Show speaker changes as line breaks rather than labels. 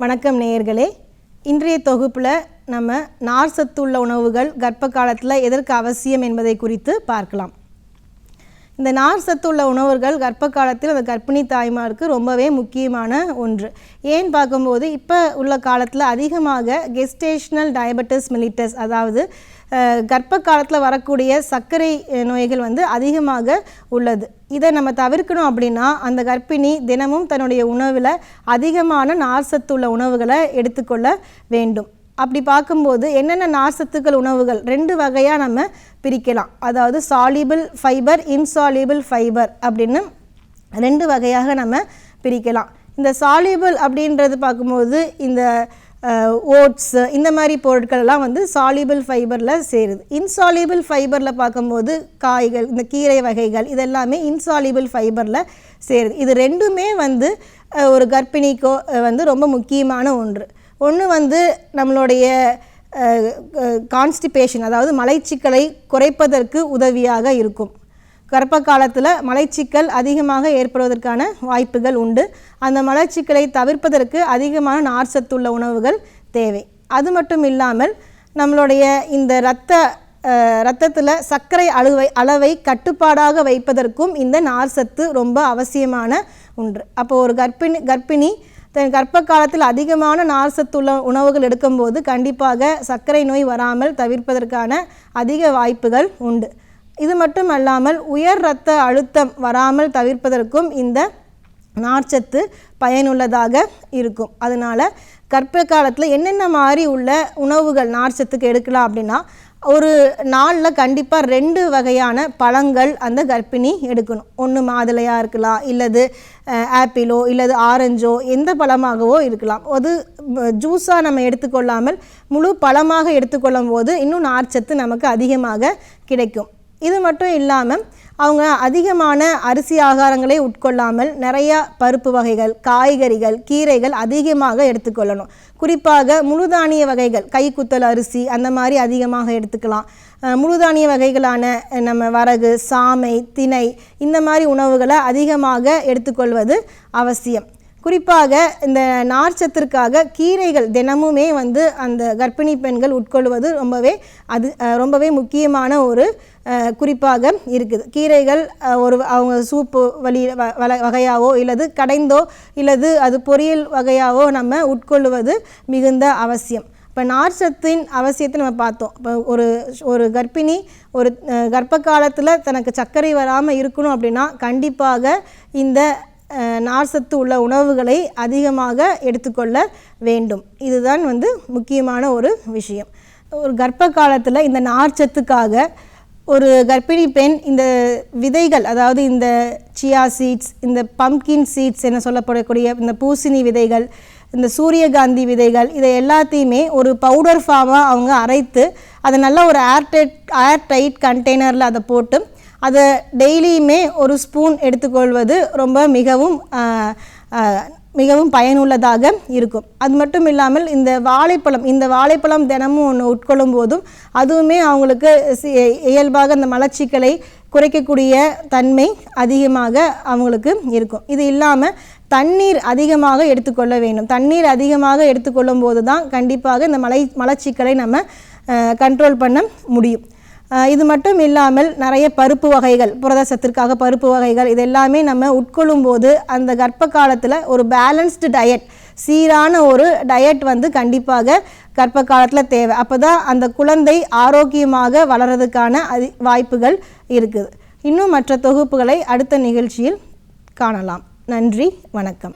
வணக்கம் நேயர்களே. இன்றைய தொகுப்பில் நம்ம நார் சத்துள்ள உணவுகள் கர்ப்ப காலத்தில் எதற்கு அவசியம் என்பதை குறித்து பார்க்கலாம். இந்த நார் சத்துள்ள உணவுகள் கர்ப்ப காலத்தில் அந்த கர்ப்பிணி தாய்மாருக்கு ரொம்பவே முக்கியமான ஒன்று. ஏன் பார்க்கும்போது இப்போ உள்ள காலத்தில் அதிகமாக கெஸ்டேஷனல் டயபெட்டிஸ் மிலிட்டஸ் அதாவது கர்ப்ப காலத்தில் வரக்கூடிய சர்க்கரை நோய்கள் வந்து அதிகமாக உள்ளது. இதை நம்ம தவிர்க்கணும் அப்படின்னா அந்த கர்ப்பிணி தினமும் தன்னுடைய உணவில் அதிகமான நார் சத்துள்ள உணவுகளை எடுத்துக்கொள்ள வேண்டும். அப்படி பார்க்கும்போது என்னென்ன நார்சத்துக்கள் உணவுகள் ரெண்டு வகையாக நம்ம பிரிக்கலாம். அதாவது சாலிபிள் ஃபைபர் இன்சாலிபிள் ஃபைபர் அப்படின்னு ரெண்டு வகையாக நம்ம பிரிக்கலாம். இந்த சாலிபிள் அப்படின்றது பார்க்கும்போது இந்த ஓட்ஸ் இந்த மாதிரி பொருட்கள் எல்லாம் வந்து சாலிபிள் ஃபைபரில் சேருது. இன்சாலிபிள் ஃபைபரில் பார்க்கும்போது காய்கள் இந்த கீரை வகைகள் இதெல்லாமே இன்சாலிபிள் ஃபைபரில் சேருது. இது ரெண்டுமே வந்து ஒரு கர்ப்பிணிக்கோ வந்து ரொம்ப முக்கியமான ஒன்று. ஒன்று வந்து நம்மளுடைய கான்ஸ்டிபேஷன் அதாவது மலைச்சிக்கலை குறைப்பதற்கு உதவியாக இருக்கும். கர்ப்ப காலத்தில் மலைச்சிக்கல் அதிகமாக ஏற்படுவதற்கான வாய்ப்புகள் உண்டு. அந்த மலச்சிக்கலை தவிர்ப்பதற்கு அதிகமான நார்ச்சத்துள்ள உணவுகள் தேவை. அது மட்டும் இல்லாமல் நம்மளுடைய இந்த இரத்த ரத்தத்தில் சர்க்கரை அளவை அளவை கட்டுப்பாடாக வைப்பதற்கும் இந்த நார்ச்சத்து ரொம்ப அவசியமான ஒன்று. அப்போ ஒரு கர்ப்பிணி கர்ப்பிணி தன் கர்ப்ப காலத்தில் அதிகமான நார்சத்துள்ள உணவுகள் எடுக்கும்போது கண்டிப்பாக சர்க்கரை நோய் வராமல் தவிர்ப்பதற்கான அதிக வாய்ப்புகள் உண்டு. இது மட்டும் அல்லாமல் உயர் இரத்த அழுத்தம் வராமல் தவிர்ப்பதற்கும் இந்த நார்ச்சத்து பயனுள்ளதாக இருக்கும். அதனால் கர்ப்ப காலத்தில் என்னென்ன மாதிரி உள்ள உணவுகள் நார்ச்சத்துக்கு எடுக்கலாம் அப்படின்னா ஒரு நாளில் கண்டிப்பாக ரெண்டு வகையான பழங்கள் அந்த கர்ப்பிணி எடுக்கணும். ஒன்று மாதுளையாக இருக்கலாம் இல்லது ஆப்பிளோ இல்லது ஆரஞ்சோ எந்த பழமாகவோ இருக்கலாம். அது ஜூஸாக நம்ம எடுத்துக்கொள்ளாமல் முழு பழமாக எடுத்துக்கொள்ளும் போது இன்னும் நார்ச்சத்து நமக்கு அதிகமாக கிடைக்கும். இது மட்டும் இல்லாமல் அவங்க அதிகமான அரிசி ஆகாரங்களை உட்கொள்ளாமல் நிறையா பருப்பு வகைகள் காய்கறிகள் கீரைகள் அதிகமாக எடுத்துக்கொள்ளணும். குறிப்பாக முழுதானிய வகைகள் கைக்குத்தல் அரிசி அந்த மாதிரி அதிகமாக எடுத்துக்கலாம். முழுதானிய வகைகளான நம்ம வரகு சாமை திணை இந்த மாதிரி உணவுகளை அதிகமாக எடுத்துக்கொள்வது அவசியம். குறிப்பாக இந்த நார்ச்சத்திற்காக கீரைகள் தினமுமே வந்து அந்த கர்ப்பிணி பெண்கள் உட்கொள்வது ரொம்பவே அது ரொம்பவே முக்கியமான ஒரு குறிப்பாக இருக்குது. கீரைகள் ஒரு அவங்க சூப்பு வழி வ- வகையாவோ இல்லது கடைந்தோ இல்லது அது பொரியல் வகையாவோ நம்ம உட்கொள்வது மிகுந்த அவசியம். இப்போ நார்ச்சத்தின் அவசியத்தை நம்ம பார்த்தோம். இப்போ ஒரு ஒரு கர்ப்பிணி ஒரு கர்ப்ப காலத்தில் தனக்கு சர்க்கரை வராமல் இருக்கணும் அப்படின்னா கண்டிப்பாக இந்த நார்சத்து உள்ள உணவுகளை அதிகமாக எடுத்துக்கொள்ள வேண்டும். இதுதான் வந்து முக்கியமான ஒரு விஷயம். ஒரு கர்ப்ப காலத்தில் இந்த நார்ச்சத்துக்காக ஒரு கர்ப்பிணி பெண் இந்த விதைகள் அதாவது இந்த சியா சீட்ஸ் இந்த பம்கின் சீட்ஸ் என சொல்லப்படக்கூடிய இந்த பூசணி விதைகள் இந்த சூரியகாந்தி விதைகள் இதை எல்லாத்தையுமே ஒரு பவுடர் ஃபார்மாக அவங்க அரைத்து அதை நல்லா ஒரு ஏர்டைட் ஏர் டைட் கண்டெய்னரில் அதை போட்டு அதை டெய்லியுமே ஒரு ஸ்பூன் எடுத்துக்கொள்வது ரொம்ப மிகவும் மிகவும் பயனுள்ளதாக இருக்கும். அது மட்டும் இல்லாமல் இந்த வாழைப்பழம் இந்த வாழைப்பழம் தினமும் ஒன்று உட்கொள்ளும் போதும் அதுவுமே அவங்களுக்கு சி- இயல்பாக அந்த மலச்சிக்கலை குறைக்கக்கூடிய தன்மை அதிகமாக அவங்களுக்கு இருக்கும். இது இல்லாமல் தண்ணீர் அதிகமாக எடுத்துக்கொள்ள வேண்டும். தண்ணீர் அதிகமாக எடுத்துக்கொள்ளும் போது தான் கண்டிப்பாக இந்த மலை மலச்சிக்கலை நம்ம கண்ட்ரோல் பண்ண முடியும். இது மட்டும் இல்லாமல் நிறைய பருப்பு வகைகள் புரதசத்திற்காக பருப்பு வகைகள் இது எல்லாமே நம்ம உட்கொள்ளும் போது அந்த கர்ப்ப காலத்தில் ஒரு பேலன்ஸ்டு டயட் சீரான ஒரு டயட் வந்து கண்டிப்பாக கர்ப்ப காலத்தில் தேவை. அப்போ தான் அந்த குழந்தை ஆரோக்கியமாக வளர்றதுக்கான அதி வாய்ப்புகள் இருக்குது. இன்னும் மற்ற தொகுப்புகளை அடுத்த நிகழ்ச்சியில் காணலாம். நன்றி வணக்கம்.